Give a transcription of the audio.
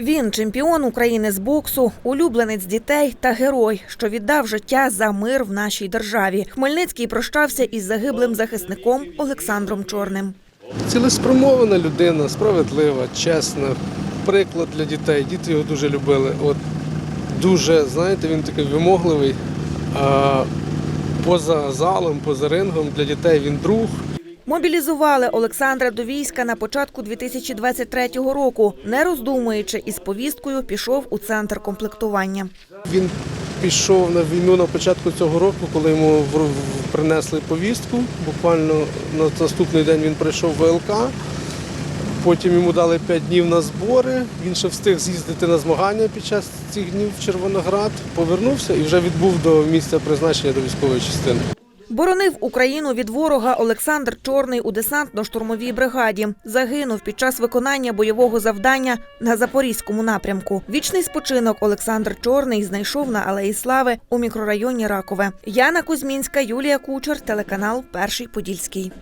Він чемпіон України з боксу, улюбленець дітей та герой, що віддав життя за мир в нашій державі. Хмельницький прощався із загиблим захисником Олександром Чорним. Цілеспрямована людина, справедлива, чесна, приклад для дітей. Діти його дуже любили. От дуже, знаєте, він такий вимогливий. Поза залом, поза рингом для дітей він друг. Мобілізували Олександра до війська на початку 2023 року. Не роздумуючи із повісткою, пішов у центр комплектування. Він пішов на війну на початку цього року, коли йому принесли повістку. Буквально на наступний день він прийшов в ВЛК. Потім йому дали 5 днів на збори. Він ще встиг з'їздити на змагання під час цих днів в Червоноград. Повернувся і вже відбув до місця призначення до військової частини. Боронив Україну від ворога Олександр Чорний у десантно-штурмовій бригаді. Загинув під час виконання бойового завдання на запорізькому напрямку. Вічний спочинок Олександр Чорний знайшов на Алеї Слави у мікрорайоні Ракове. Яна Кузьмінська, Юлія Кучер, телеканал Перший Подільський.